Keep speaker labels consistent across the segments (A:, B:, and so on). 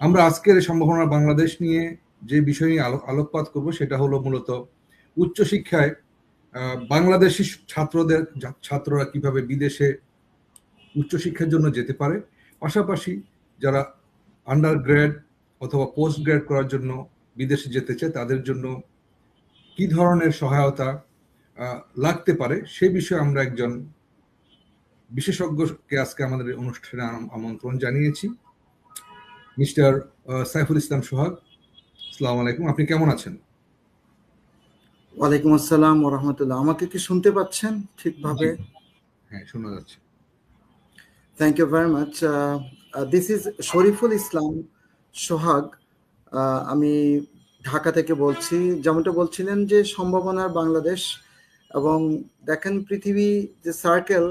A: আমরা আজকের সম্ভাবনা বাংলাদেশ নিয়ে যে বিষয় নিয়ে আলোকপাত করব, সেটা হলো মূলত উচ্চশিক্ষায় বাংলাদেশি ছাত্রদের ছাত্ররা কীভাবে বিদেশে উচ্চশিক্ষার জন্য যেতে পারে, পাশাপাশি যারা আন্ডার গ্রেড অথবা পোস্ট গ্রেড করার জন্য বিদেশে যেতে চায়, তাদের জন্য কি ধরনের সহায়তা লাগতে পারে, সে বিষয়ে আমরা একজন বিশেষজ্ঞকে আজকে আমাদের অনুষ্ঠানে আমন্ত্রণ জানিয়েছি। মিস্টার সাইফুল ইসলাম সোহাগ আসসালামু আলাইকুম। আপনি কেমন আছেন?
B: ওয়ালাইকুম আসসালাম ওয়া রাহমাতুল্লাহ। আমাকে কি শুনতে পাচ্ছেন ঠিকভাবে?
A: হ্যাঁ শোনা যাচ্ছে।
B: Thank you very much this is Shariful Islam Sohag. আমি ঢাকা থেকে বলছি। যেমনটা বলছিলেন যে সম্ভাবনার বাংলাদেশ এবং দেখেন পৃথিবী যে সার্কেল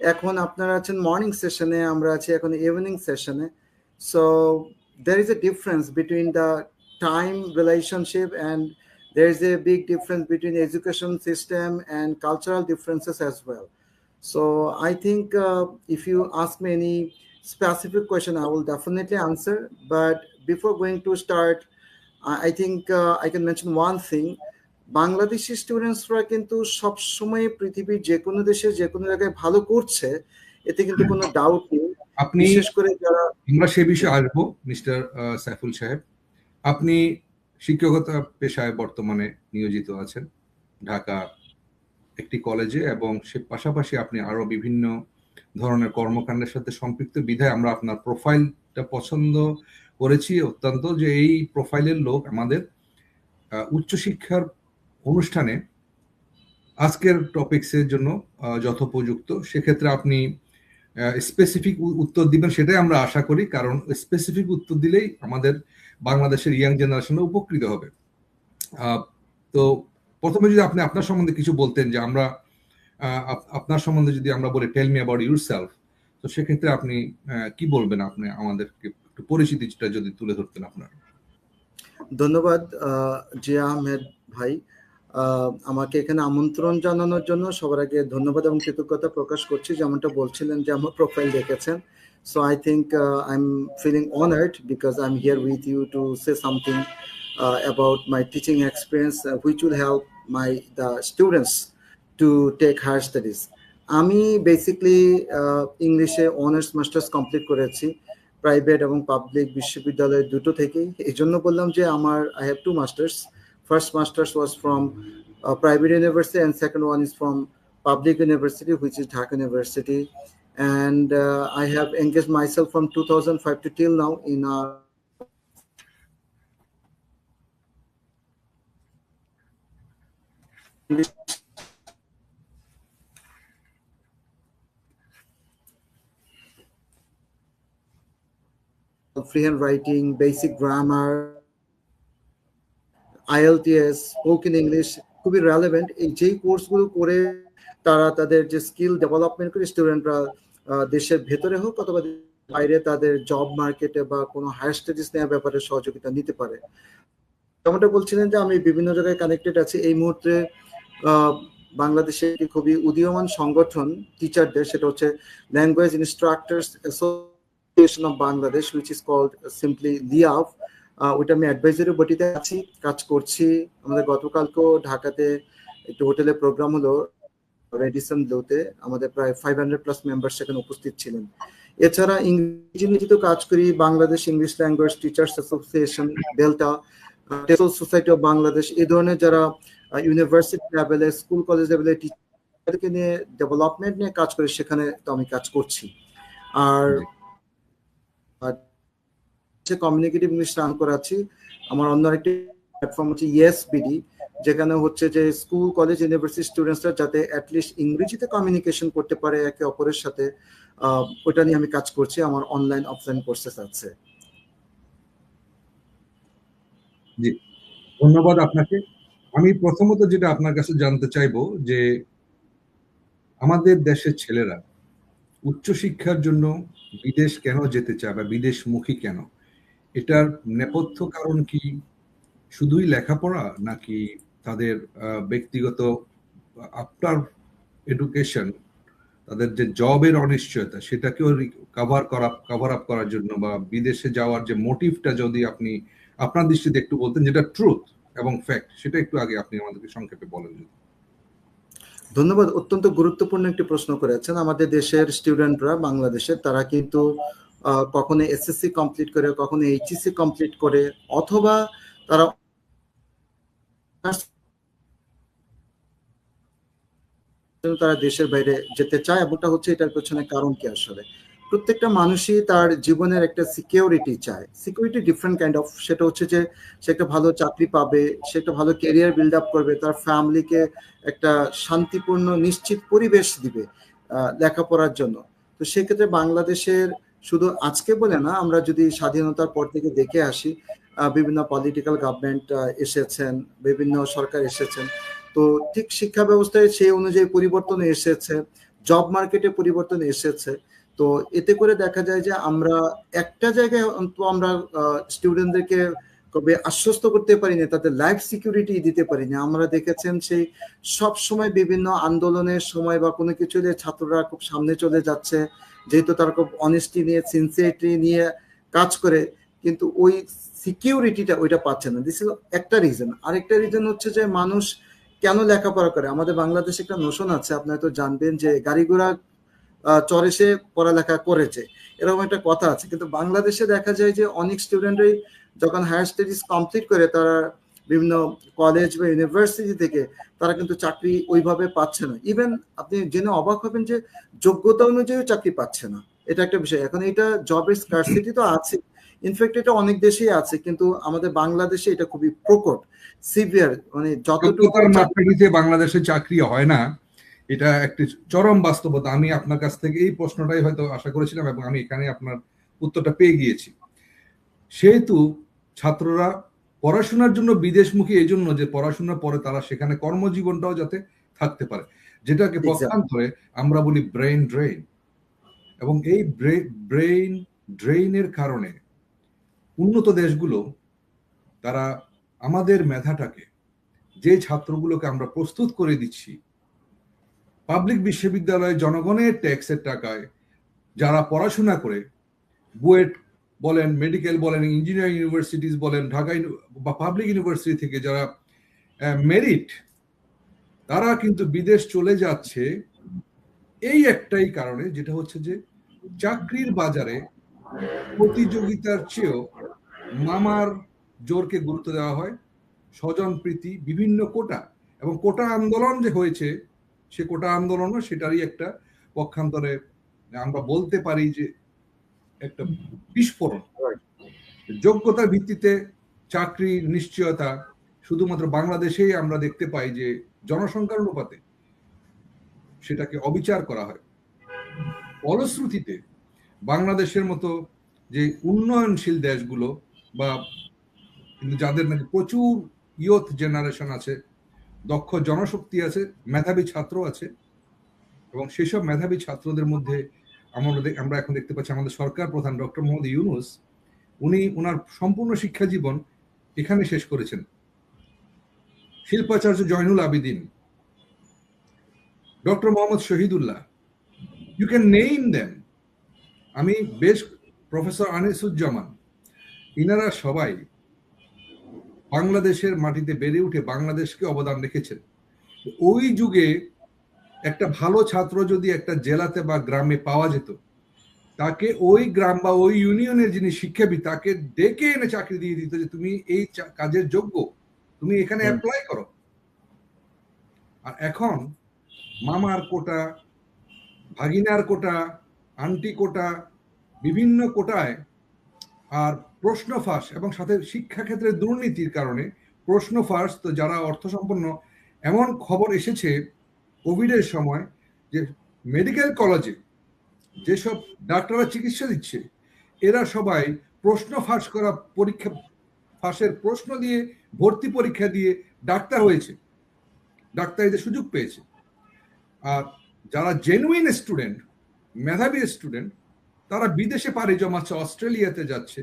B: এখন আপনারা আছেন মর্নিং সেশনে আমরা আছি এখন ইভিনিং সেশনে so there is a difference between the time relationship and there is a big difference between education system and cultural differences as well so i think uh, if you ask me any specific question i will definitely answer but before going to start i think uh, i can mention one thing Bangladeshi স্টুডেন্টসরা কিন্তু সবসময় পৃথিবীর যে কোনো দেশে যে কোনো জায়গায় ভালো করছে এতে কিন্তু কোনো ডাউট নেই।
A: আপনি বিশেষ করে যারা আমরা সে বিষয়ে আসব মিস্টার সাইফুল সাহেব। আপনি শিক্ষকতা পেশায় বর্তমানে নিয়োজিত আছেন ঢাকা একটি কলেজে এবং সে পাশাপাশি আপনি আরও বিভিন্ন ধরনের কর্মকাণ্ডের সাথে সম্পৃক্ত বিধায় আমরা আপনার প্রোফাইলটা পছন্দ করেছি। অত্যন্ত যে এই প্রোফাইলের লোক আমাদের উচ্চশিক্ষার অনুষ্ঠানে আজকের টপিক্সের জন্য যথোপযুক্ত। সেক্ষেত্রে আপনি স্পেসিফিক উত্তর দিবেন সেটাই আমরা আশা করি, কারণ স্পেসিফিক উত্তর দিলেই আমাদের বাংলাদেশের ইয়াং জেনারেশন উপকৃত হবে। তো প্রথমে যদি আপনি আপনার সম্বন্ধে কিছু বলতেন যে আমরা আপনার সম্বন্ধে যদি আমরা বলি tell me about yourself তো সেক্ষেত্রে আপনি কি বলবেন আপনি আমাদেরকে একটু পরিচিতিটা যদি তুলে ধরতেন আপনার?
B: ধন্যবাদ জিয়া আহমেদ ভাই। আমাকে এখানে আমন্ত্রণ জানানোর জন্য সবার আগে ধন্যবাদ এবং কৃতজ্ঞতা প্রকাশ করছি, যেমনটা বলছিলেন যে আমার প্রোফাইল দেখেছেন। So I think I am feeling honoured because I am here with you to say something about my teaching experience which will help my the students to take higher studies আমি basically ইংলিশে honours masters complete করেছি private এবং public বিশ্ববিদ্যালয় দুটো থেকেই। এই জন্য বললাম যে আমার I have two masters first master's was from a private university and second one is from public university which is dhaka university. And uh, i have engaged myself from 2005 to till now in a freehand writing basic grammar IELTS spoken English খুবই relevant এই যেই কোর্সগুলো করে তারা তাদের যে skill development করে স্টুডেন্টরা দেশের ভেতরে হোক অথবা বাইরে তাদের জব মার্কেটে বা কোনো হায়ার স্টাডিজ নেওয়ার ব্যাপারে সহযোগিতা নিতে পারে। যেমনটা বলছিলেন যে আমি বিভিন্ন জায়গায় কানেক্টেড আছি। এই মুহূর্তে বাংলাদেশে একটি খুবই উদীয়মান সংগঠন টিচারদের সেটা হচ্ছে language instructors association of Bangladesh which is called simply লিয়াফ ওইটা আমি অ্যাডভাইজারি বটিতে আছি, কাজ করছি। আমাদের গতকালকেও ঢাকাতে একটু হোটেলে প্রোগ্রাম হলো রেডিসন লোতে আমাদের প্রায় ফাইভ হান্ড্রেড প্লাস মেম্বার সেখানে উপস্থিত ছিলেন। এছাড়া ইংরেজি নিয়ে কাজ করি, Bangladesh English language teachers association Delta TESOL society of Bangladesh এই ধরনের যারা ইউনিভার্সিটি লেভেলে স্কুল কলেজ লেভেলে টিচারকে নিয়ে ডেভেলপমেন্ট নিয়ে কাজ করি, সেখানে তো আমি কাজ করছি। আর হচ্ছে কমিউনিকেটিভ ইংলিশ রান করাচ্ছি, আমার অন্য আরেকটি প্ল্যাটফর্ম হচ্ছে ইয়েস বিডি যেখানে হচ্ছে যে স্কুল কলেজ ইউনিভার্সিটি স্টুডেন্টসরা যাতে অ্যাটলিস্ট ইংরেজিতে কমিউনিকেশন করতে পারে একে অপরের সাথে ওটা নিয়ে আমি কাজ করছি, আমার অনলাইন অফলাইন কোর্সেস আছে।
A: জি, ধন্যবাদ আপনাকে। আমি প্রথমত যেটা আপনার কাছে জানতে চাইব, যে আমাদের দেশের ছেলেরা উচ্চশিক্ষার জন্য বিদেশ কেন যেতে চায় বা বিদেশমুখী কেন? এটার নেপথ্য কারণ কি? শুধুই লেখাপড়া নাকি তাদের ব্যক্তিগত আফটার এডুকেশন তাদের যে জবের অনিশ্চয়তা, সেটাকেও কভার করা কভার আপ করার জন্য বা বিদেশে যাওয়ার যে মোটিভটা যদি আপনি, আপনার দৃষ্টিতে একটু বলতেন, যেটা ট্রুথ এবং ফ্যাক্ট সেটা একটু আগে আপনি আমাদেরকে সংক্ষেপে বলেন যদি।
B: ধন্যবাদ, অত্যন্ত গুরুত্বপূর্ণ একটি প্রশ্ন করেছেন। আমাদের দেশের স্টুডেন্টরা বাংলাদেশের, তারা কিন্তু কখনো এসএসসি কমপ্লিট করে, কখনো এইচএসসি কমপ্লিট করে, অথবা তারা তারা দেশের বাইরে যেতে চায় এবং হচ্ছে এটার পেছনে কারণ কি আসলে? প্রত্যেকটা মানুষই তার জীবনের একটা সিকিউরিটি চায়। সিকিউরিটি ডিফারেন্ট কাইন্ড অফ সেটা হচ্ছে যে সে একটা ভালো চাকরি পাবে, সে একটা ভালো ক্যারিয়ার বিল্ড আপ করবে, তার ফ্যামিলিকে একটা শান্তিপূর্ণ, নিশ্চিত পরিবেশ দিবে লেখাপড়ার জন্য। তো সেক্ষেত্রে বাংলাদেশের শুধু আজকে বলে না, আমরা যদি স্বাধীনতার পর থেকে দেখে আসি বিভিন্ন পলিটিক্যাল গভর্নমেন্ট এসেছেন, বিভিন্ন সরকার এসেছেন, তো ঠিক শিক্ষা ব্যবস্থায় সেই অনুযায়ী পরিবর্তন এসেছে জব মার্কেটে পরিবর্তন এসেছে, তো এতে করে দেখা যায় যে আমরা একটা জায়গায় আমরা স্টুডেন্টদেরকে কবে আশ্বস্ত করতে পারি না তাদের লাইফ সিকিউরিটি দিতে পারি না আমরা দেখেছেন সেই সব সময় বিভিন্ন আন্দোলনের সময় বা কোনো কিছু ছাত্ররা খুব সামনে চলে যাচ্ছে যেহেতু তারা খুব অনেস্টি নিয়ে সিনসিয়ারিটি নিয়ে কাজ করে, কিন্তু ওই সিকিউরিটিটা ওইটা পাচ্ছে না। দিস একটা রিজন আরেকটা রিজন হচ্ছে যে মানুষ কেন লেখাপড়া করে? আমাদের বাংলাদেশে একটা নোশন আছে আপনারা তো জানবেন যে গাড়ি ঘোড়া চড়ে সে পড়ালেখা করেছে। এরকম একটা কথা আছে। কিন্তু বাংলাদেশে দেখা যায় যে অনেক স্টুডেন্টই যখন হায়ার স্টাডিজ কমপ্লিট করে, তারা বিভিন্ন কলেজ বা ইউনিভার্সিটি থেকে তারা কিন্তু চাকরি ওইভাবে পাচ্ছে না। ইভেন আপনি জেনে অবাক হবেন যে যোগ্যতা অনুযায়ী চাকরি পাচ্ছে না। এটা একটা বিষয়। এখন এটা জবের স্কারসিটি তো আছে। ইনফ্যাক্ট এটা অনেক দেশেই আছে, কিন্তু আমাদের বাংলাদেশে এটা খুবই প্রকট সিভিয়ার মানে যতটুকু
A: বাংলাদেশে চাকরি হয় না, এটা একটি চরম বাস্তবতা। আমি আপনার কাছ থেকে এই প্রশ্নটাই হয়তো আশা করেছিলাম এবং আমি এখানে আপনার উত্তরটা পেয়ে গিয়েছি। সেহেতু ছাত্ররা পড়াশোনার জন্য বিদেশমুখী এই জন্য যে পড়াশোনার পরে তারা সেখানে কর্মজীবনটাও যাতে থাকতে পারে। যেটাকে পক্ষান্তরে আমরা বলি ব্রেইন ড্রেইন এবং এই ব্রেইন ড্রেইনের কারণে উন্নত দেশগুলো তারা আমাদের মেধাটাকে যে ছাত্রগুলোকে আমরা প্রস্তুত করে দিচ্ছি পাবলিক বিশ্ববিদ্যালয়ে জনগণের ট্যাক্সের টাকায় যারা পড়াশোনা করে বুয়েট বলেন মেডিকেল বলেন ইঞ্জিনিয়ারিং ইউনিভার্সিটিজ বলেন, ঢাকা বা পাবলিক ইউনিভার্সিটি থেকে যারা মেরিট তারা কিন্তু বিদেশ চলে যাচ্ছে এই একটাই কারণে, যেটা হচ্ছে যে চাকরির বাজারে প্রতিযোগিতার চেয়েও মামার জোরকে গুরুত্ব দেওয়া হয়, স্বজন প্রীতি, বিভিন্ন কোটা, এবং কোটা আন্দোলন যে হয়েছে, সে কোটা আন্দোলনও সেটারই একটা পক্ষান্তরে আমরা বলতে পারি যে একটা বিস্ফোরণ। যোগ্যতার ভিত্তিতে চাকরি নিশ্চয়তা, শুধুমাত্র বাংলাদেশেই আমরা দেখতে পাই যে জনসংখ্যার অনুপাতে সেটাকে অবিচার করা হয়। ফলশ্রুতিতে বাংলাদেশের মতো যে উন্নয়নশীল দেশগুলো বা কিন্তু যাদের নাকি প্রচুর ইয়থ জেনারেশন আছে, দক্ষ জনশক্তি আছে, মেধাবী ছাত্র আছে এবং সেসব মেধাবী ছাত্রদের মধ্যে আমরা আমরা এখন দেখতে পাচ্ছি আমাদের সরকার প্রধান ডক্টর মোহাম্মদ ইউনুস, উনি ওনার সম্পূর্ণ শিক্ষা জীবন এখানে শেষ করেছেন। শিল্পাচার্য Zainul Abedin, doctor Mohammad Shahidullah you can name then আমি বেশ প্রফেসর আনিসুজ্জামান, ইনারা সবাই বাংলাদেশের মাটিতে বেড়ে উঠে বাংলাদেশকে অবদান রেখেছেন। ওই যুগে একটা ভালো ছাত্র যদি একটা জেলাতে বা গ্রামে পাওয়া যেত তাকে ওই গ্রাম বা ওই ইউনিয়নের যিনি শিক্ষাবিদ তাকে ডেকে এনে চাকরি দিয়ে দিত যে তুমি এই কাজের যোগ্য তুমি এখানে অ্যাপ্লাই করো। আর এখন মামার কোটা ভাগিনার কোটা আন্টি কোটা বিভিন্ন কোটায় আর প্রশ্ন ফাঁস এবং সাথে শিক্ষাক্ষেত্রে দুর্নীতির কারণে প্রশ্ন ফাঁস তো যারা অর্থ সম্পন্ন এমন খবর এসেছে কোভিডের সময় যে মেডিকেল কলেজে যেসব ডাক্তাররা চিকিৎসা দিচ্ছে, এরা সবাই প্রশ্ন ফাঁস করা পরীক্ষা, ফাঁসের প্রশ্ন দিয়ে ভর্তি পরীক্ষা দিয়ে ডাক্তার হয়েছে। ডাক্তারিতে সুযোগ পেয়েছে। আর যারা জেনুইন স্টুডেন্ট মেধাবী স্টুডেন্ট তারা বিদেশে পাড়ি জমাচ্ছে, অস্ট্রেলিয়াতে যাচ্ছে,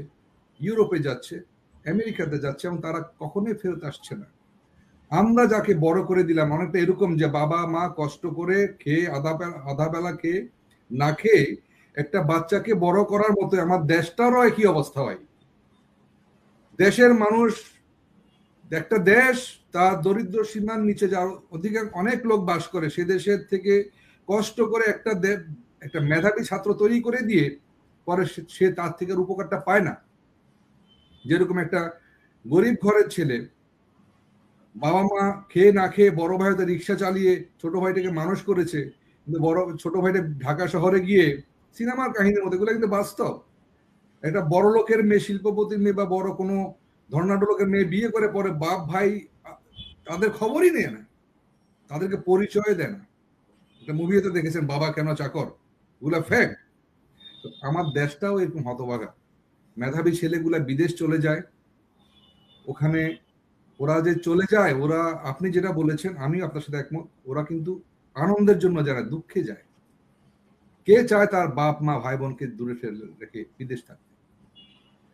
A: ইউরোপে যাচ্ছে, আমেরিকাতে যাচ্ছে এবং তারা কখনোই ফেরত আসছে না। আমরা যাকে বড় করে দিলাম, অনেকটা এরকম যে বাবা, মা কষ্ট করে খেয়ে আধা আধা বেলা খেয়ে না খেয়ে একটা বাচ্চাকে বড় করার মতো আমার দেশটারও একই অবস্থা হয়। দেশের মানুষ, একটা দেশ, তার দরিদ্র সীমার নিচে যার অধিকাংশ, অনেক লোক বাস করে, সে দেশের থেকে কষ্ট করে একটা একটা মেধাবী ছাত্র তৈরি করে দিয়ে পরে সে তার থেকে উপকারটা পায় না। যেরকম একটা গরিব ঘরের ছেলে বাবা মা খেয়ে না খেয়ে বড় ভাই রিক্সা চালিয়ে ছোট ভাইটাকে মানুষ করেছে, কিন্তু বড়, ছোট ভাইটা ঢাকা শহরে গিয়ে সিনেমার কাহিনীর মতো, এগুলো কিন্তু বাস্তব। একটা বড় লোকের মেয়ে, শিল্পপতির মেয়ে বা বড় কোনো ধর্নাঢ্য লোকের মেয়ে বিয়ে করে পরে বাপ ভাই তাদের খবরই নেয় না, তাদেরকে পরিচয় দেয় না। একটা মুভিতে দেখেছেন, বাবা কেন চাকর? ওগুলা ফ্যাক্ট আমার দেশটাও এরকম হতভাগা। মেধাবী ছেলেগুলা বিদেশ চলে যায়, ওখানে ওরা যে চলে যায়, ওরা, আপনি যেটা বলেছেন আমি আপনার সাথে একমত, ওরা কিন্তু আনন্দের জন্য যারা দুঃখে যায়, কে চায় তার বাপ, মা, ভাই, বোনকে দূরে ফেলে রেখে বিদেশ থাকতে?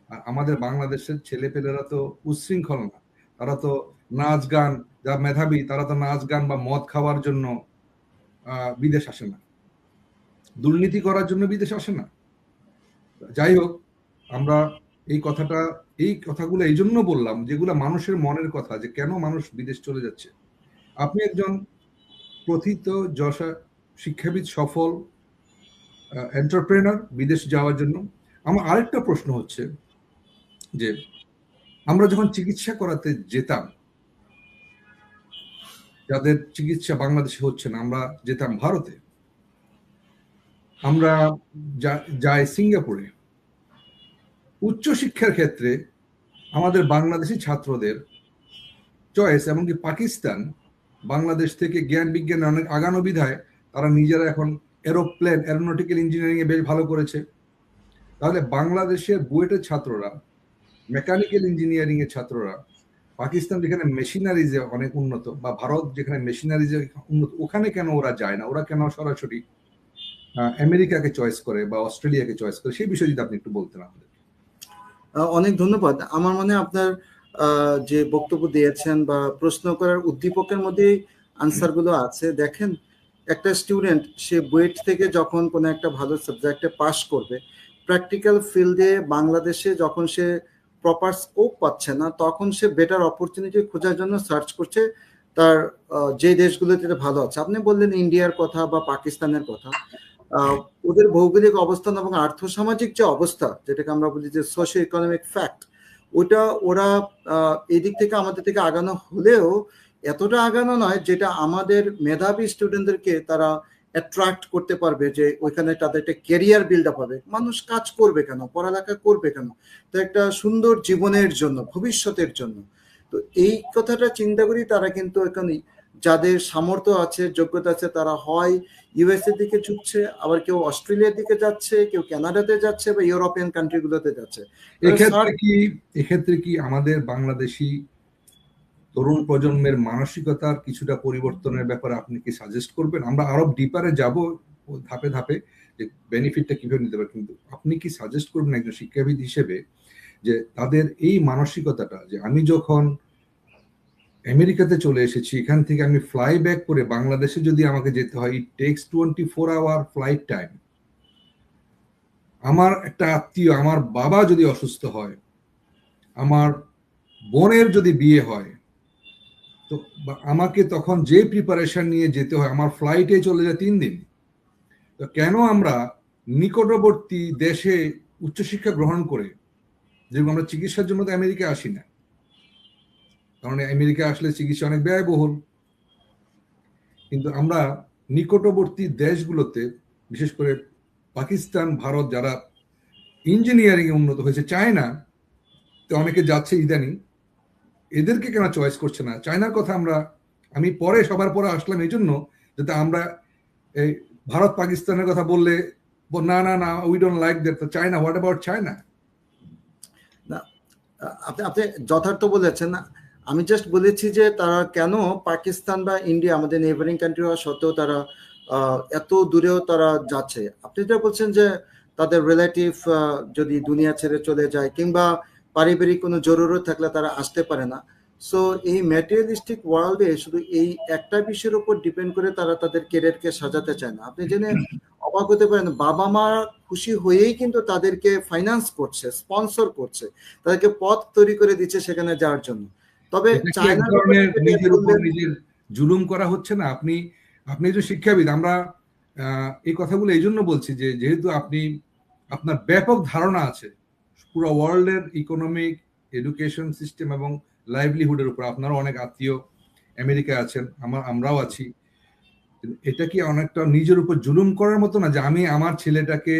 A: আর আমাদের বাংলাদেশের ছেলে পেলেরা তো উচ্ছৃঙ্খল না। তারা তো নাচ গান যা মেধাবী, তারা তো নাচ গান বা মদ খাওয়ার জন্য বিদেশ আসে না। দুর্নীতি করার জন্য বিদেশ আসে না। যাই হোক, আমরা এই কথাটা এই কথাগুলো এই জন্য বললাম যেগুলো মানুষের মনের কথা যে কেন মানুষ বিদেশ চলে যাচ্ছে। আপনি একজন প্রথিত যশা শিক্ষাবিদ, সফল এন্টারপ্রেনার বিদেশ যাওয়ার জন্য। আমার আরেকটা প্রশ্ন হচ্ছে যে আমরা যখন চিকিৎসা করাতে যেতাম, যাদের চিকিৎসা বাংলাদেশে হচ্ছে না, আমরা যেতাম ভারতে। আমরা যাই সিঙ্গাপুরে। উচ্চশিক্ষার ক্ষেত্রে আমাদের বাংলাদেশি ছাত্রদের চয়েস এমনকি পাকিস্তান বাংলাদেশ থেকে জ্ঞান, বিজ্ঞানে অনেক আগানো বিধায় তারা নিজেরা এখন এরোপ্লেন অ্যারোনটিক্যাল ইঞ্জিনিয়ারিংয়ে বেশ ভালো করেছে। তাহলে বাংলাদেশের বুয়েটের ছাত্ররা মেকানিক্যাল ইঞ্জিনিয়ারিংয়ের ছাত্ররা, পাকিস্তান যেখানে মেশিনারিজে অনেক উন্নত বা ভারত যেখানে মেশিনারিজে উন্নত, ওখানে কেন ওরা যায় না? ওরা কেন সরাসরি আমেরিকাকে চয়েস করে বা অস্ট্রেলিয়াকে চয়েস করে? সেই বিষয়ে যদি আপনি একটু বলতেন আমাদের।
B: অনেক ধন্যবাদ। আমার মনে আপনার যে বক্তব্য দিয়েছেন বা প্রশ্ন করার উদ্দীপকের মধ্যেই আনসারগুলো আছে। দেখেন, একটা স্টুডেন্ট সে বুয়েট থেকে যখন কোনো একটা ভালো সাবজেক্টে পাশ করবে প্র্যাকটিক্যাল ফিল্ডে বাংলাদেশে যখন সে প্রপার স্কোপ পাচ্ছে না, তখন সে বেটার অপরচুনিটি খোঁজার জন্য সার্চ করছে তার যে দেশগুলোতে ভালো আছে। আপনি বললেন ইন্ডিয়ার কথা বা পাকিস্তানের কথা। ওদের ভৌগোলিক অবস্থান এবং আর্থসামাজিক যে অবস্থা, যেটাকে আমরা বলি যে সোশিও ইকোনমিক ফ্যাক্ট ওটা ওরা এদিক থেকে আমাদের থেকে আগানো হলেও এতটা আগানো নয় যেটা আমাদের মেধাবী স্টুডেন্টদেরকে তারা অ্যাট্রাক্ট করতে পারবে যে ওইখানে তাদের একটা কেরিয়ার বিল্ড আপ হবে। মানুষ কাজ করবে কেন? পড়ালেখা করবে কেন? তো একটা সুন্দর জীবনের জন্য, ভবিষ্যতের জন্য। তো এই কথাটা চিন্তা করি তারা কিন্তু এখানে যাদের সামর্থ্য আছে যোগ্যতা আছে তারা হয় ইউএস এর দিকে ঝুঁকছে আবার কেউ অস্ট্রেলিয়ার দিকে যাচ্ছে কেউ কানাডাতে যাচ্ছে বা ইউরোপিয়ান কান্ট্রিগুলোতে যাচ্ছে।
A: এক্ষেত্রে কি এক্ষেত্রে কি আমাদের বাংলাদেশি তরুণ প্রজন্মের মানসিকতার কিছুটা পরিবর্তনের ব্যাপারে আপনি কি সাজেস্ট করবেন? আমরা আরও ডিপারে যাব ধাপে ধাপে যে বেনিফিটটা কীভাবে নিতে পারে। কিন্তু আপনি কি সাজেস্ট করবেন একজন শিক্ষাবিদ হিসেবে যে তাদের এই মানসিকতাটা যে আমি যখন আমেরিকাতে চলে এসেছি, এখান থেকে আমি ফ্লাই ব্যাক করে বাংলাদেশে যদি আমাকে যেতে হয় it takes twenty four hour flight time আমার একটা আত্মীয়, আমার বাবা যদি অসুস্থ হয়, আমার বোনের যদি বিয়ে হয়, তো আমাকে তখন যে প্রিপারেশন নিয়ে যেতে হয়, আমার ফ্লাইটে চলে যায় তিন দিন। তো কেন আমরা নিকটবর্তী দেশে উচ্চশিক্ষা গ্রহণ করে, যেরকম আমরা চিকিৎসার জন্য তো আমেরিকা আসি না কারণ আমেরিকা আসলে চিকিৎসা অনেক ব্যয়বহুল। কিন্তু আমরা নিকটবর্তী দেশগুলোতে, বিশেষ করে পাকিস্তান, ভারত, যারা ইঞ্জিনিয়ারিং উন্নত হয়েছে, চায়না, তো অনেকে যাচ্ছে ইদানিং, এদেরকে কেন চয়েস করছে না? চায়নার কথা আমরা, আমি পরে, সবার পরে আসলাম এই জন্য, যাতে আমরা এই ভারত, পাকিস্তানের কথা বললে না না না we don't like that China what about China?
B: আপনি আপনি যথার্থ বলেছেন আমি জাস্ট বলেছি যে তারা কেন পাকিস্তান বা ইন্ডিয়া আমাদের নেবারিং কান্ট্রি হওয়া সত্ত্বেও তারা এত দূরেও তারা যাচ্ছে। আপনি যেটা বলছেন যে তাদের রিলেটিভ যদি দুনিয়া ছেড়ে চলে যায় কিংবা পারিবারিক কোনো জরুরত থাকলে তারা আসতে পারে না। সো এই ম্যাটেরিয়ালিস্টিক ওয়ার্ল্ডে শুধু এই একটা বিষয়ের উপর ডিপেন্ড করে তারা তাদের কেরিয়ারকে সাজাতে চায় না। আপনি জেনে অবাক হতে পারেন, বাবা মা খুশি হয়েই কিন্তু তাদেরকে ফাইন্যান্স করছে স্পন্সর করছে, তাদেরকে পথ তৈরি করে দিচ্ছে সেখানে যাওয়ার জন্য। তবে
A: নিজের উপর নিজের জুলুম করা হচ্ছে না? আপনি আপনি যে শিক্ষাবিদ আমরা এই কথাগুলো এই জন্য বলছি যে যেহেতু আপনি আপনার ব্যাপক ধারণা আছে পুরো ওয়ার্ল্ডের ইকোনমিক এডুকেশন সিস্টেম এবং লাইভলিহুডের উপর আপনারও অনেক আত্মীয় আমেরিকায় আছেন আমার আমরাও আছি এটা কি অনেকটা নিজের উপর জুলুম করার মতো না যে আমি আমার ছেলেটাকে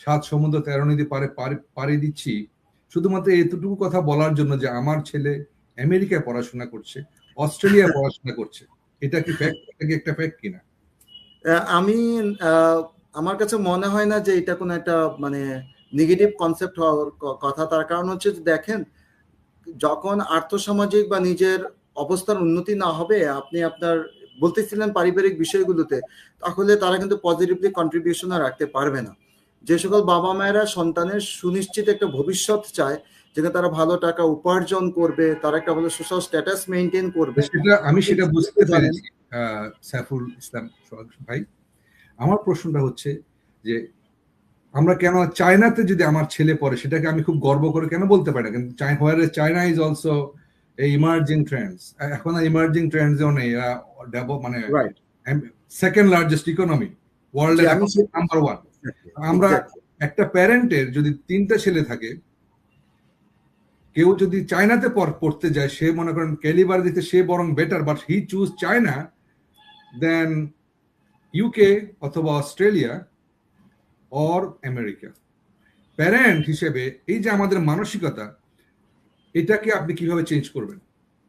A: সাত সমুদ্র তেরো নদী পারে পাড়ি দিচ্ছি? শুধুমাত্র এতটুকু কথা বলার জন্য যে আমার ছেলে আমেরিকায় পড়াশোনা করছে, অস্ট্রেলিয়ায় পড়াশোনা করছে। এটা কি ফ্যাক্ট এটা কি একটা ফ্যাক্ট কিনা?
B: আমি আমার কাছে মনে হয় না যে এটা কোনো একটা মানে নেগেটিভ কনসেপ্ট হওয়ার কথা। তার কারণ হচ্ছে দেখেন, যখন আর্থসামাজিক বা নিজের অবস্থার উন্নতি না হবে, আপনি আপনার বলতেছিলেন পারিবারিক বিষয়গুলোতে, তাহলে তারা কিন্তু পজিটিভলি কন্ট্রিবিউশনও রাখতে পারবে না। যে সকল বাবা মায়েরা সন্তানের সুনিশ্চিত একটা ভবিষ্যৎ চায় যেখানে তারা ভালো টাকা উপার্জন করবে তারা একটা ভালো সোশ্যাল স্ট্যাটাস মেনটেন করবে।
A: সেটা আমি সেটা বুঝতে। পেরেছি সাইফুল ইসলাম ভাই। আমার প্রশ্নটা হচ্ছে যে আমরা কেন চায়নাতে যদি আমার ছেলে পড়ে সেটাকে আমি খুব গর্ব করে কেন বলতে পারি না? কিন্তু China is also emerging trends এখন ইমার্জিং ট্রেন্ডসও নেই এরা মানে
B: রাইট
A: সেকেন্ড লার্জেস্ট ইকোনমি
B: সে-
A: নাম্বার ওয়ান আমরা একটা প্যারেন্টের যদি তিনটা ছেলে থাকে কেউ যদি চায়নাতে পর- পড়তে যায়, সে মনে করেন ক্যালিবার দিতে সে বরং better but he choose China then UK অথবা অস্ট্রেলিয়া অর আমেরিকা প্যারেন্ট হিসেবে এই যে আমাদের মানসিকতা, এটাকে আপনি কীভাবে চেঞ্জ করবেন?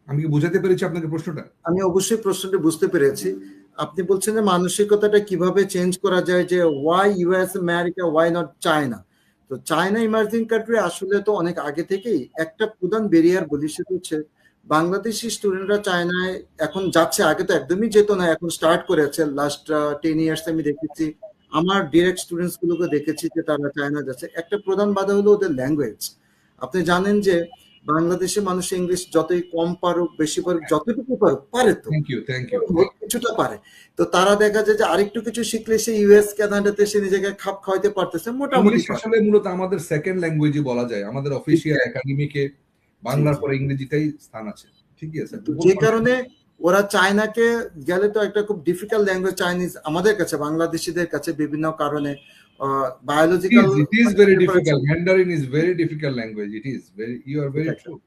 A: আমি কি বোঝাতে পেরেছি আপনাকে প্রশ্নটা?
B: আমি অবশ্যই প্রশ্নটি বুঝতে পেরেছি। আপনি বলছেন যে মানসিকতাটা কীভাবে চেঞ্জ করা যায় যে why US America why not China তো চায়না ইমার্জিং কান্ট্রি আসলে তো অনেক আগে থেকেই একটা প্রধান বেরিয়ার বলি হচ্ছে বাংলাদেশি স্টুডেন্টরা চায়নায় এখন যাচ্ছে, আগে তো একদমই যেত না, এখন স্টার্ট করেছে। লাস্ট টেন ইয়ার্স আমি দেখেছি। আমার ডিরেক্ট স্টুডেন্টস গুলোকে দেখেছি যে তারা চায়না যাচ্ছে। একটা প্রধান বাধা হলো ওদের ল্যাঙ্গুয়েজ আপনি জানেন যে বাংলাদেশের মানুষ ইংলিশ যতই কম পারুক বেশি পারুক যতটুকু পারুক পারে তো।
A: থ্যাংক ইউ থ্যাংক ইউ
B: কিছুটা পারে। তো তারা দেখা যায় যে আরেকটু কিছু শিখলে সে ইউএস কানাডাতে সে নিজেকে খাপ খাওয়াইতে পারতেছে মোটামুটি
A: আসলে মূলত আমাদের সেকেন্ড ল্যাঙ্গুয়েজই বলা যায়। আমাদের অফিসিয়াল একাডেমিকে বাংলার পরে ইংরেজিটাই স্থান আছে। ঠিকই আছে?
B: যে কারণে ওরা চায়নাকে গেলে তো একটা খুব ডিফিকাল্ট ল্যাঙ্গুয়েজ চাইনিজ আমাদের কাছে বাংলাদেশিদের কাছে বিভিন্ন কারণে biological
A: it is it is very difficult. mandarin is very difficult language. It is very you are very true.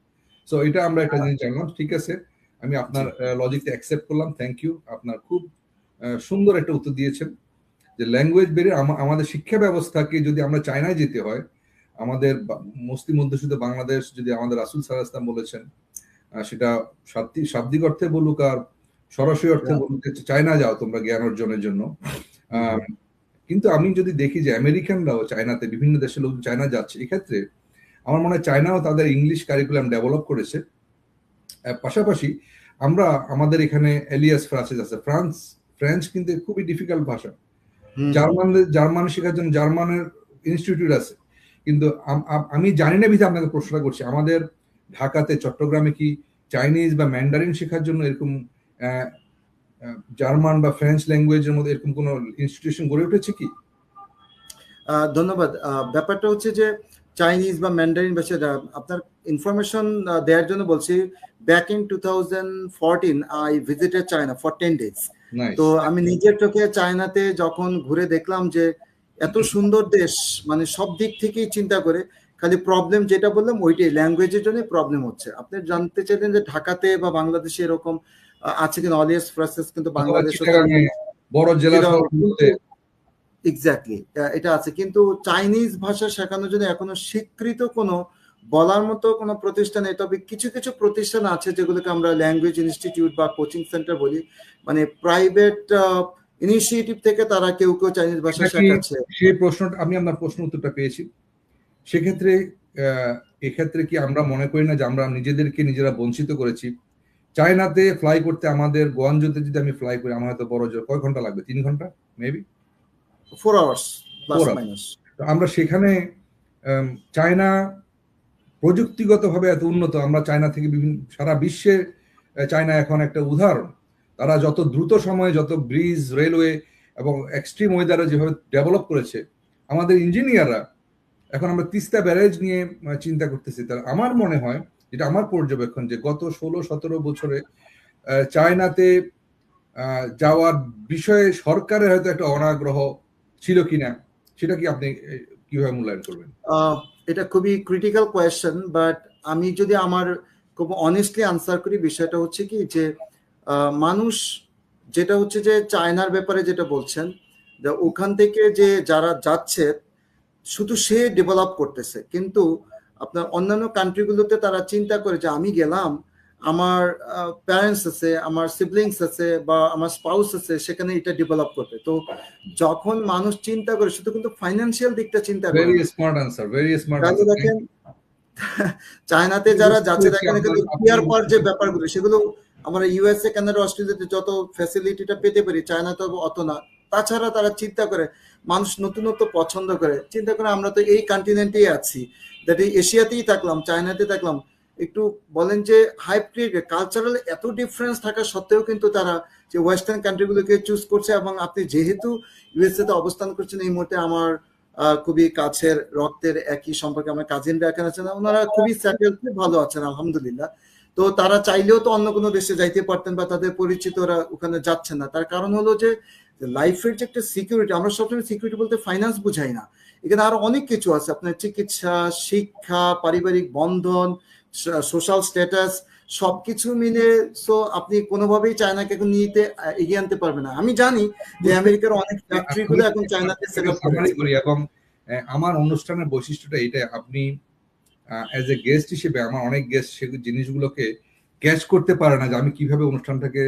A: So এটা আমরা একটা জিনিস জানলাম। ঠিক আছে? আমি আপনার লজিকটা অ্যাকসেপ্ট করলাম। থ্যাংক ইউ আপনার খুব সুন্দর একটা উত্তর দিয়েছেন যে ল্যাঙ্গুয়েজ বেরিয়ে আমাদের শিক্ষা ব্যবস্থাকে যদি আমরা চায়নায় যেতে হয় আমাদের মুসলিম অধ্যুষিত বাংলাদেশ যদি আমাদের রাসুল ইসলাম বলেছেন সেটা শাব্দিক শাব্দিক অর্থে বলুক আর সরাসরি অর্থে
B: Yeah.
A: বলুক চায়না যাও তোমরা জ্ঞান অর্জনের জন্য। কিন্তু আমি যদি দেখি যে আমেরিকানরাও চায়নাতে বিভিন্ন দেশের লোক চায়না যাচ্ছে এক্ষেত্রে আমার মনে হয় চায়নাও তাদের ইংলিশ কারিকুলাম ডেভেলপ করেছে। পাশাপাশি আমরা আমাদের এখানে এলিয়াস ফ্রান্সিস আছে। ফ্রান্স ফ্রেঞ্চ কিন্তু খুবই ডিফিকাল্ট ভাষা। জার্মানদের জার্মান শেখার জন্য জার্মানের ইনস্টিটিউট আছে। কিন্তু আম- জানি না বিধে আপনাকে প্রশ্নটা করছি। আমাদের ঢাকাতে চট্টগ্রামে কি চাইনিজ বা ম্যান্ডারিন শেখার জন্য এরকম জার্মান বা ফ্রেঞ্চ ল্যাঙ্গুয়েজের মধ্যে এরকম কোনো ইনস্টিটিউশন গড়ে উঠেছে কি?
B: ধন্যবাদ। ব্যাপারটা হচ্ছে যে চাইনিজ বা ম্যান্ডারিন ভাষা আপনার ইনফরমেশন দেওয়ার জন্য বলছি back in two thousand fourteen I visited China for ten
A: days
B: তো আমি নিজের চোখে চায়নাতে যখন ঘুরে দেখলাম যে এত সুন্দর দেশ মানে সব দিক থেকেই চিন্তা করে খালি প্রবলেম যেটা বললাম ওইটাই। ল্যাঙ্গুয়েজের জন্য প্রবলেম হচ্ছে। আপনি জানতে চাইলেন যে ঢাকাতে বা বাংলাদেশে এরকম আছে কিনা অলিয়াস প্রসেস কিন্তু বাংলাদেশে
A: বড় জেলা
B: কিন্তু- এক্স্যাক্টলি এটা আছে। কিন্তু চাইনিজ ভাষা শেখানোর জন্য এখনও স্বীকৃত কোনো বলার মতো কোনো প্রতিষ্ঠান নেই। তবে কিছু কিছু প্রতিষ্ঠান আছে যেগুলোকে আমরা ল্যাঙ্গুয়েজ ইনস্টিটিউট বা কোচিং সেন্টার বলি। মানে প্রাইভেট ইনিশিয়েটিভ থেকে তারা কেউ কেউ চাইনিজ ভাষা শেখাচ্ছে।
A: সেই প্রশ্নটা আমি আপনার প্রশ্ন উত্তরটা পেয়েছি। সেক্ষেত্রে এক্ষেত্রে কি আমরা মনে করি না যে আমরা নিজেদেরকে নিজেরা বঞ্চিত করেছি? চায়নাতে ফ্লাই করতে আমাদের গোয়াঞ্জুতে যদি আমি ফ্লাই করি আমার হয়তো বড় জোর কয় ঘণ্টা লাগবে? তিন ঘণ্টা মেবি
B: ফোর আওয়ার্স
A: তো আমরা সেখানে চায়না প্রযুক্তিগতভাবে এত উন্নত আমরা চায়না থেকে বিভিন্ন সারা বিশ্বে চায়না এখন একটা উদাহরণ। তারা যত দ্রুত সময়ে যত ব্রিজ রেলওয়ে এবং এক্সট্রিম ওয়েদারে যেভাবে ডেভেলপ করেছে আমাদের ইঞ্জিনিয়াররা এখন আমরা তিস্তা ব্যারেজ নিয়ে চিন্তা করতেছি। তার আমার মনে হয় যেটা আমার পর্যবেক্ষণ যে গত ষোলো, সতেরো বছরে চায়নাতে যাওয়ার বিষয়ে সরকারের হয়তো একটা অনাগ্রহ ছিল কিনা, সেটা কি আপনি কীভাবে মূল্যায়ন করবেন?
B: এটা খুবই ক্রিটিক্যাল কোয়েশ্চেন বাট আমি যদি আমার খুব অনেস্টলি আনসার করি, বিষয়টা হচ্ছে কি যে মানুষ, যেটা হচ্ছে যে চায়নার ব্যাপারে যেটা বলছেন ওখান থেকে যে যারা যাচ্ছে, শুধু সে ডেভেলপ করতেছে, কিন্তু আপনার অন্যান্য কান্ট্রিগুলোতে তারা চিন্তা করে যে আমি গেলাম আমার প্যারেন্টস আছে আমার সিবলিংস আছে বা আমার স্পাউস আছে সেখানে এটা ডেভেলপ করবে। তো যখন মানুষ চিন্তা করে শুধু কিন্তু ফাইন্যান্সিয়াল দিকটা চিন্তা করে। Very
A: smart answer very smart
B: তাহলে দেখেন চায়নাতে যারা যাচ্ছে দেখেন কিন্তু পিয়ার পার যে ব্যাপারগুলো সেগুলো আমরা ইউএসএ কানাডা অস্ট্রেলিয়াতে যত ফ্যাসিলিটিটা পেতে পারি চায়না তো অত না। তাছাড়া তারা চিন্তা করে মানুষ নতুনত্ব পছন্দ করে। চিন্তা করে আমরা তো এই কন্টিনেন্টেই আছি। দ্যাট এশিয়াতেই থাকলাম চায়নাতে থাকলাম। একটু বলেন যে হাইপ ক্রিয়েট কালচারাল এত ডিফারেন্স থাকা সত্ত্বেও কিন্তু তারা যে ওয়েস্টার্ন কান্ট্রিগুলোকে চুজ করছে এবং আপনি যেহেতু ইউএসএ তে অবস্থান করছেন, এই মুহূর্তে আমার খুবই কাছের রক্তের একই সম্পর্কে আমার কাজিনরা এখানে আছেন। ওনারা খুবই স্যাটেল ভালো আছেন, আলহামদুলিল্লাহ। তো তারা চাইলেও তো অন্য কোনো দেশে যাইতে পারতেন বা তাদের পরিচিতরা ওখানে যাচ্ছে না। তার কারণ হলো যে লাইফের যে একটা সিকিউরিটি আমরা সবসময় সিকিউরিটি বলতে ফাইন্যান্স বুঝাই না। এখানে আরও অনেক কিছু আছে। আপনার চিকিৎসা শিক্ষা পারিবারিক বন্ধন সোশ্যাল স্ট্যাটাস সবকিছু মিলে সো আপনি কোনোভাবেই চায়নাকে এখন নিতে এগিয়ে আনতে পারবেন না। আমি জানি যে আমেরিকার অনেক ফ্যাক্টরি গুলো এখন চায়নাতে
A: এবং আমার অনুষ্ঠানের বৈশিষ্ট্যটা এটা আপনি অ্যাজ এ গেস্ট হিসেবে আমার অনেক গেস্ট সে জিনিসগুলোকে ক্যাচ করতে পারে না যে আমি কীভাবে অনুষ্ঠানটাকে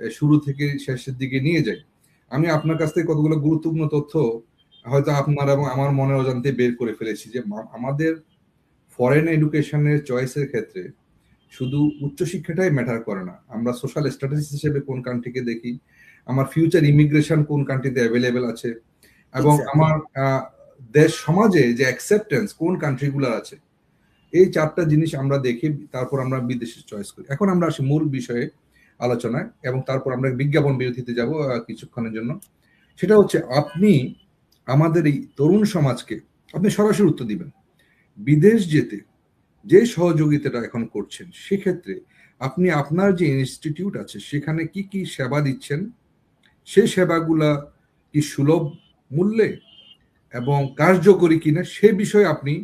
A: শুরু থেকে শেষের দিকে নিয়ে যাই। আমি আপনার কাছ থেকে কতগুলো গুরুত্বপূর্ণ তথ্য হয়তো আপনার এবং আমার মনের অজান্তে বের করে ফেলেছি যে আমাদের ফরেন এডুকেশনের চয়েসের ক্ষেত্রে শুধু উচ্চশিক্ষাটাই ম্যাটার করে না। আমরা সোশ্যাল স্ট্যাটাস হিসেবে কোন কান্ট্রিকে দেখি আমার ফিউচার ইমিগ্রেশন কোন কান্ট্রিতে অ্যাভেলেবেল আছে এবং আমার দেশ সমাজে যে অ্যাকসেপ্টেন্স কোন কান্ট্রিগুলো আছে এই চারটা জিনিস আমরা দেখি তারপর আমরা বিদেশে চয়েস করি। এখন আমরা আসি মূল বিষয়ে আলোচনায় এবং তারপর আমরা বিজ্ঞাপন বিরতিতে যাব কিছুক্ষণের জন্য। সেটা হচ্ছে আপনি আমাদের এই তরুণ সমাজকে আপনি সরাসরি উত্তর দিবেন। বিদেশ যেতে যে সহযোগিতাটা এখন করছেন, সেক্ষেত্রে আপনি আপনার যে ইনস্টিটিউট আছে, সেখানে কি কি সেবা দিচ্ছেন? সেই সেবাগুলা কি সুলভ মূল্যে এবং কার্যকরী কিনা, সে বিষয়ে আপনি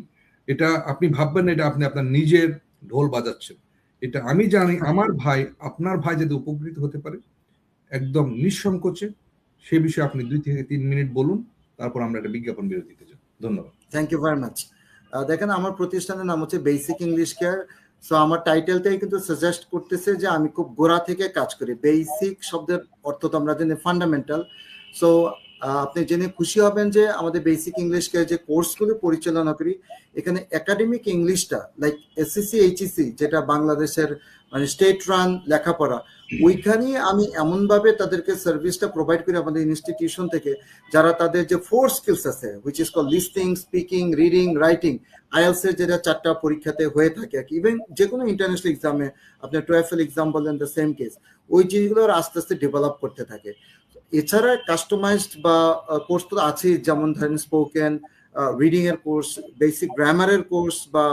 A: এটা আপনি ভাববেন এটা আপনি আপনার নিজের ঢোল বাজাচ্ছেন। এটা আমি জানি আমার ভাই, আপনার ভাই যদি উপকৃত হতে পারে, একদম নিঃসংকোচে, সে বিষয়ে আপনি দুই থেকে তিন মিনিট বলুন। তারপর আমরা একটা বিজ্ঞাপন বিরতিতে যাব। ধন্যবাদ।
B: থ্যাংক ইউ ভেরি মাচ দেখেন, আমার প্রতিষ্ঠানের নাম হচ্ছে বেসিক ইংলিশ কেয়ার সো আমার টাইটেলটাই কিন্তু সাজেস্ট করতেছে যে আমি খুব গোড়া থেকে কাজ করি। বেসিক শব্দের অর্থ তো আমরা জানি ফান্ডামেন্টাল সো আপনি জেনে খুশি হবেন যে আমাদের বেসিক ইংলিশ কেয়ার যে কোর্সগুলো পরিচালনা করি, এখানে একাডেমিক ইংলিশটা লাইক এসএসসি এইচএসসি যেটা বাংলাদেশের মানে স্টেট রান লেখাপড়া ওইখানেই আমি এমনভাবে তাদেরকে সার্ভিসটা প্রোভাইড করি আমাদের ইনস্টিটিউশন থেকে যারা তাদের যে ফোর স্কিলস আছে which is call listening speaking reading writing IELTS এর যেটা চারটা পরীক্ষাতে হয়ে থাকে আর কি। ইভেন যে কোনো ইন্টারন্যাশনাল এক্সামে আপনার টুয়েলফেল এক্সাম বলেন দ্য সেম কেস ওই জিনিসগুলো আস্তে আস্তে ডেভেলপ করতে থাকে। এছাড়া কাস্টমাইজড বা কোর্স তো আছেই যেমন ধরেন স্পোকেন রিডিং এর কোর্স বেসিক গ্রামারের কোর্স বা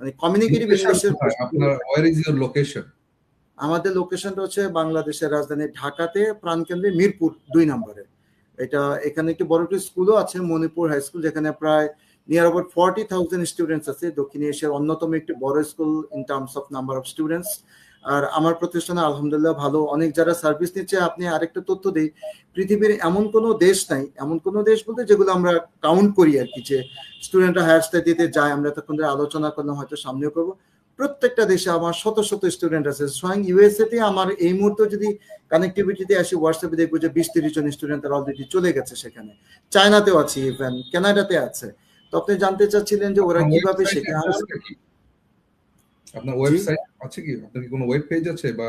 B: মানে কমিউনিকেটিভ
A: আপনার ওয়ার ইজ ইউর লোকেশন
B: আমাদের লোকেশনটা হচ্ছে বাংলাদেশের রাজধানী ঢাকাতে, প্রাণকেন্দ্রে মিরপুর দুই নম্বরে। এটা এখানে একটি বড় একটি স্কুলও আছে, মণিপুর হাই স্কুল যেখানে প্রায় near about forty thousand students আছে। দক্ষিণ এশিয়ার অন্যতম একটি বড় school in terms of number of students আর আমার প্রতিষ্ঠানে আলহামদুলিল্লাহ ভালো অনেক যারা সার্ভিস নিচ্ছে, আপনি আরেকটা তথ্য দিই। পৃথিবীর এমন কোনো দেশ নাই, এমন কোনো দেশ বলতে যেগুলো আমরা কাউন্ট করি আর কি, যে স্টুডেন্টরা হায়ার স্টাডিতে যায়, আমরা তখন আলোচনা করলাম, হয়তো সামনেও করব। প্রত্যেকটা দেশে আমার শত শত স্টুডেন্ট আছে। স্বয়ং ইউএসএ তে আমার এই মুহূর্তে যদি কানেক্টিভিটিতে আসি হোয়াটসঅ্যাপে দেখব যে বিশ তিরিশ জন স্টুডেন্ট তারা অলরেডি চলে গেছে সেখানে। চায়নাতেও আছে ইভেন কানাডাতে আছে। তো আপনি জানতে চাচ্ছিলেন যে ওরা কীভাবে শেখে
A: আপনার ওয়েবসাইট আছে কি? আপনার কি কোনো ওয়েব পেজ আছে বা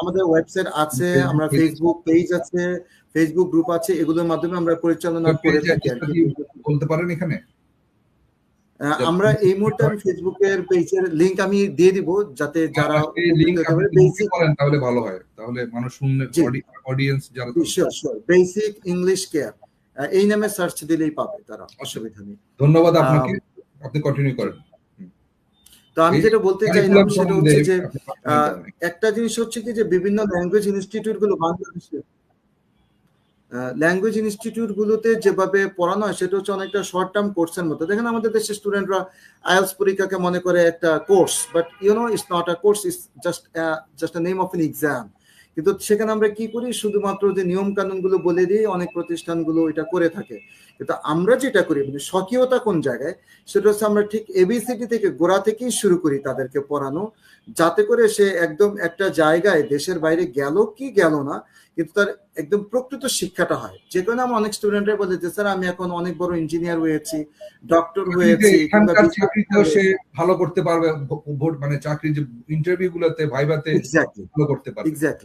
B: আমাদের ওয়েবসাইট আছে আমরা ফেসবুক পেজ আছে ফেসবুক গ্রুপ আছে এগুলোর মাধ্যমে আমরা পরিচালনা করে থাকি
A: বলতে পারেন এখানে?
B: আমরা এই মুহূর্তে আমি ফেসবুকের পেজের লিংক আমি দিয়ে দিব যাতে যারা basic
A: বলেন তাহলে ভালো হয়। তাহলে মানুষ শুনলে অডিয়েন্স যারা
B: বেসিক ইংলিশ কেয়ার এই নামে সার্চ দিলেই পাবে তারা অসুবিধা নেই।
A: ধন্যবাদ আপনাকে। আপনি কন্টিনিউ করেন।
B: তো আমি যেটা বলতে চাইলাম সেটা হচ্ছে যে একটা জিনিস হচ্ছে কি যে বিভিন্ন ল্যাঙ্গুয়েজ ইনস্টিটিউটগুলো বাংলাদেশে ল্যাঙ্গুয়েজ ইনস্টিটিউট গুলোতে যেভাবে পড়ানো হয়, সেটা হচ্ছে অনেকটা শর্ট টার্ম কোর্সের মতো। দেখেন আমাদের দেশের স্টুডেন্টরা আইএলস পরীক্ষাকে মনে করে একটা course but you know it's not a course it's just just name of an exam কিন্তু সেখানে আমরা কি করি? শুধুমাত্র যে নিয়ম কানুনগুলো বলে দিয়ে অনেক প্রতিষ্ঠানগুলো এটা করে থাকে। কিন্তু আমরা যেটা করি মানে স্বকীয়তা কোন জায়গায়? সেটা হচ্ছে আমরা ঠিক এবিসিডি থেকে গোড়া থেকেই শুরু করি তাদেরকে পড়ানো, যাতে করে সে একদম একটা জায়গায় দেশের বাইরে গেল কি গেল না কিন্তু তার একদম প্রকৃত শিক্ষাটা হয়। যে কারণে আমার অনেক স্টুডেন্টরা বলে যে স্যার আমি এখন অনেক বড় ইঞ্জিনিয়ার হয়েছি ডক্টর হয়েছি
A: সে ভালো করতে পারবে মানে চাকরি যে ইন্টারভিউ গুলোতে ভাইভাতে ভালো করতে পারবে।
B: এক্স্যাক্টলি